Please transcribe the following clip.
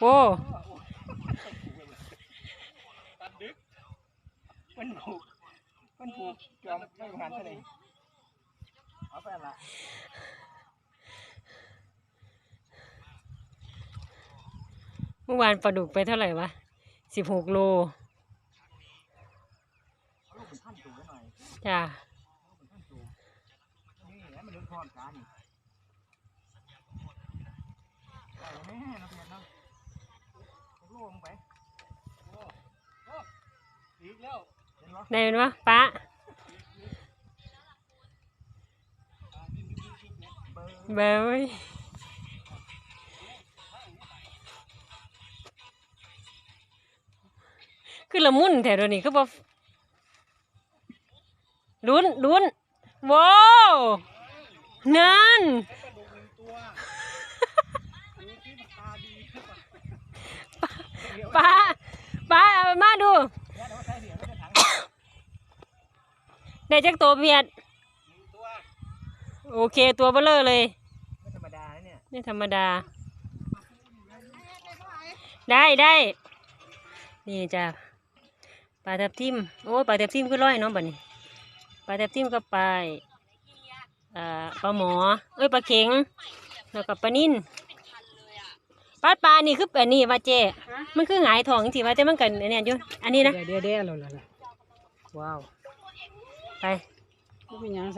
โอ้ตัดดึกมันผูกมันผูกจอมไม่หันเท่าไหร่เอาไปละเมื่อวานปลาดุกไปเท่าไหร่วะสิบหกโลจ้าเป็นท่านสูงนี่แล้วมันเดินพร้อมกันใส่แม่นะเพียรนะโล่งไปโอ้โอ้อีกแล้วเห็นไหมได้เป็นวะป้าเบอร์เบยคือละมุนแถวนี้คือบ่ลุ้นลุ้นว้าวนั่น ตัวดูที่มันตาดีขึ้นกว่า ป้าป้าเอามาดูเนี่ยเดี๋ยวใช้เสียงไม่ได้ถังได้จักตัวเมียดหนึ่งตัวโอเคตัวเบลเลอร์เลยไม่ธรรมดานะเนี่ยไม่ธรรมดา ได้ได้นี่จ้ะปลาทับทิมโอ้ยปลาทับทิมคือร้อยเนาะบัดนี้ปลาทับทิมก็ปลาอ่าปลาหมอเอ้ยปลาเข็งแล้วก็ปลานิ่นปลาปลานี่คืออันนี้ว่าเจ มันคือหงายท้องจริงๆว่าแต่มันกันเนี่ยอยู่อันนี้นะเดี๋ยวเดี๋ยวเดี๋ยวเราละว้าว ไปก็เป็นหยัง